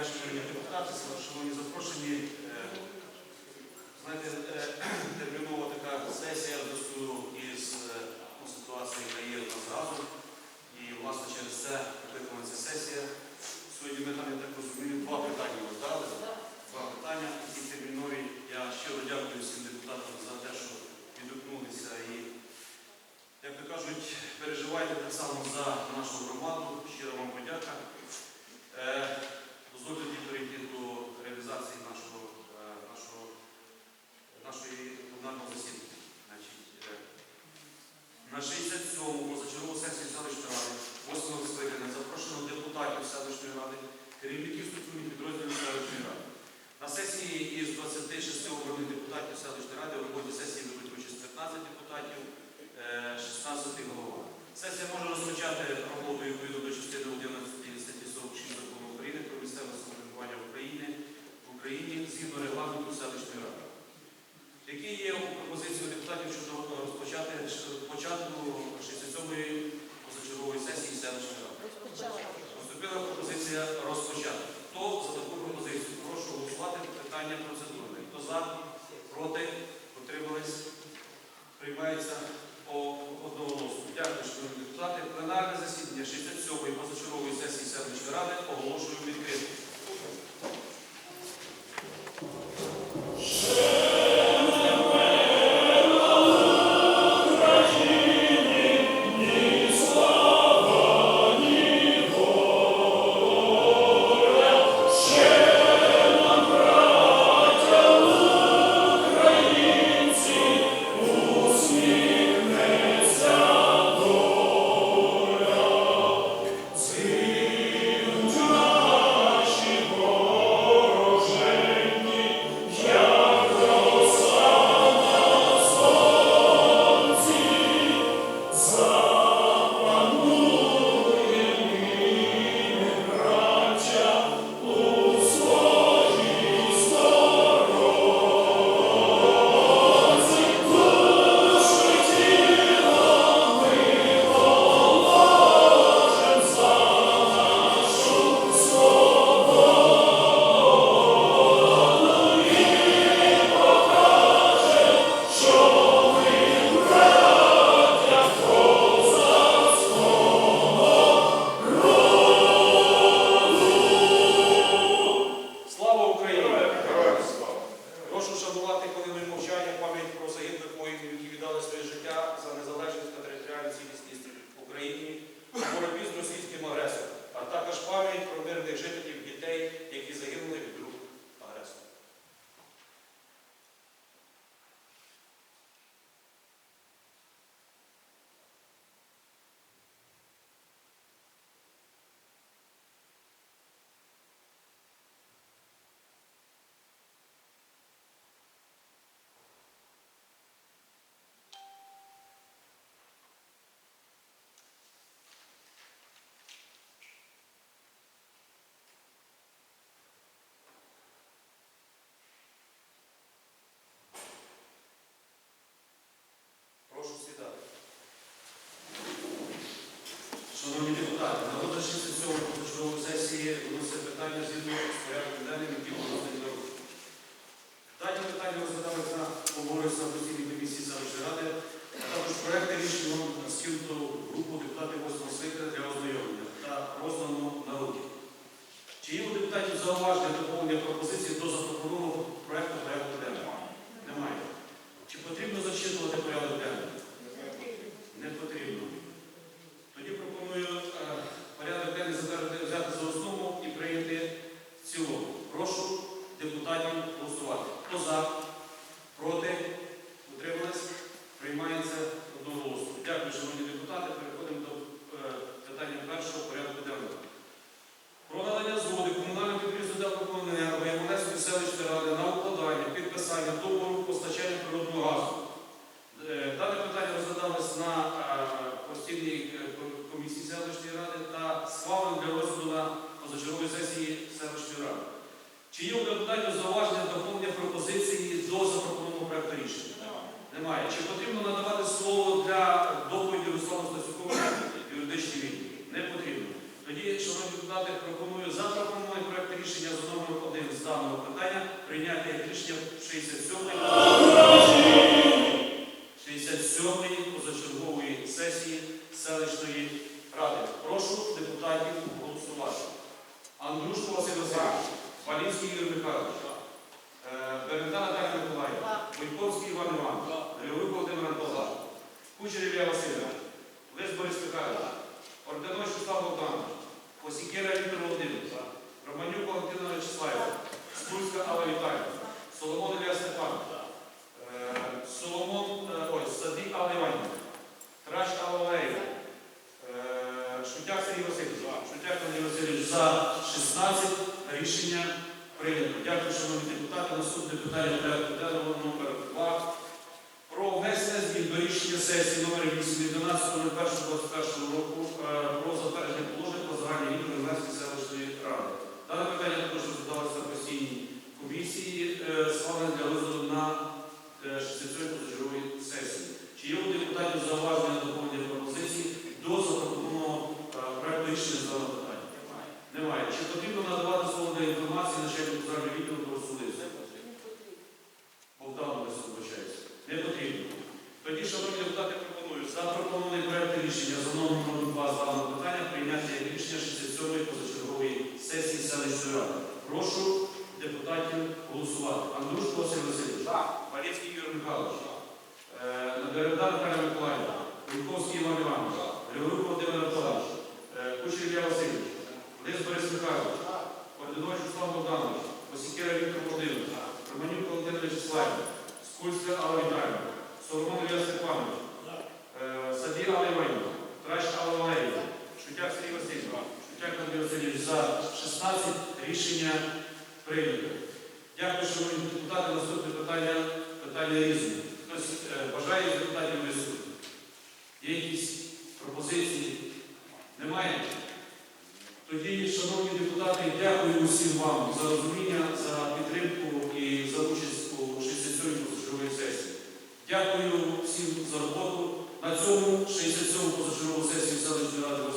дня, шановні депутати, шановні запрошені. Е, знаєте, депутатів щодо е, розпочати е, початку 67-ї позачергової сесії селищної ради. Поступила пропозиція розпочати. Хто за таку пропозицію? Прошу голосувати питання процедурне. Хто за, проти, утримались? Приймається по одного носу. Дякую, шановні депутати. Пленарне засідання 67-ї позачергової сесії селищної ради оголошую відкритим. схвалений для розгляду на позачерговій сесії селищної ради. Чи є у депутатів зауваження доповнення пропозиції до запропонованого проекту рішення? Немає. Чи потрібно надавати слово для доповіді Руслану Стасюкову юридичній війні? Не потрібно. Тоді, шановні депутати, пропоную запропонований проект рішення за номером 1 з даного питання прийняти рішення 67-й. Валінський Юрій Михайлович, е, Береза Наталія Миколаївна, Войковський Іван Іванович, Львовик Володимир Антонович, Кучер Ілля Васильович, Лис Борис Михайлович, Орденович Руслан Богданович, Осікера Віктор Володимирович, Романюк Валентина Вячеславівна, Скульська Алла Віталіївна, Соломон Ілля Степанович, е, Соломон, е, ой, Садик Алла Іванівна, Трач Алла Валеріївна, е, Шутяк Сергій Васильович, Шутяк Андрій Васильович за 16 рішення прийнято. Дякую, шановні депутати. Наступне питання порядку денного номер 2 про внесення змін до рішення сесії номер 8 від 12.01.21 року е, про затвердження положень про загальні рівні Громадської селищної ради. Дане питання також розглядалося на постійній комісії, е, схвалене для розгляду на 67 позачергової сесії. Чи є у депутатів зауваження доповнення пропозицій до запропонованого е, проекту рішення з даного питання? Немає. Чи потрібно надавати слово для інформації начальнику загального відділу до Солису? Богдану не вибачається. Не потрібно. Тоді, шановні депутати, пропоную запропонований проект рішення за номером 2 з даного питання прийняти як рішення 67-ї позачергової сесії селищної ради. Прошу депутатів голосувати. Андрушко Василь Валецький Ігор Михайлович. Е, Нагареда Наталя Миколаївна. Вінковський Іван Іванович. Григорук Володимир Анатолійович. Е, Кучер Ілля Васильович. Лис Борис Михайлович. Ординович Руслан Богданович. Осікера Віктор Володимирович. Романюк Валентин Вячеславівна. Скульська Алла Віталіївна. Соломон Ілля Степанович. Е, Саді Алла Іванівна. Тращ Алла Валеріївна. Шутяк Сергій Васильович. Шутяк Андрій Васильович за 16 рішення прийнято. Дякую, шановні депутати, наступне питання питання різне. Хтось е, бажає депутатів виступити? Є якісь пропозиції? Немає? Тоді, шановні депутати, дякую усім вам за розуміння, за підтримку і за участь у 67-й позачерговій сесії. Дякую всім за роботу. На цьому 67-му позачергову сесію селищної ради.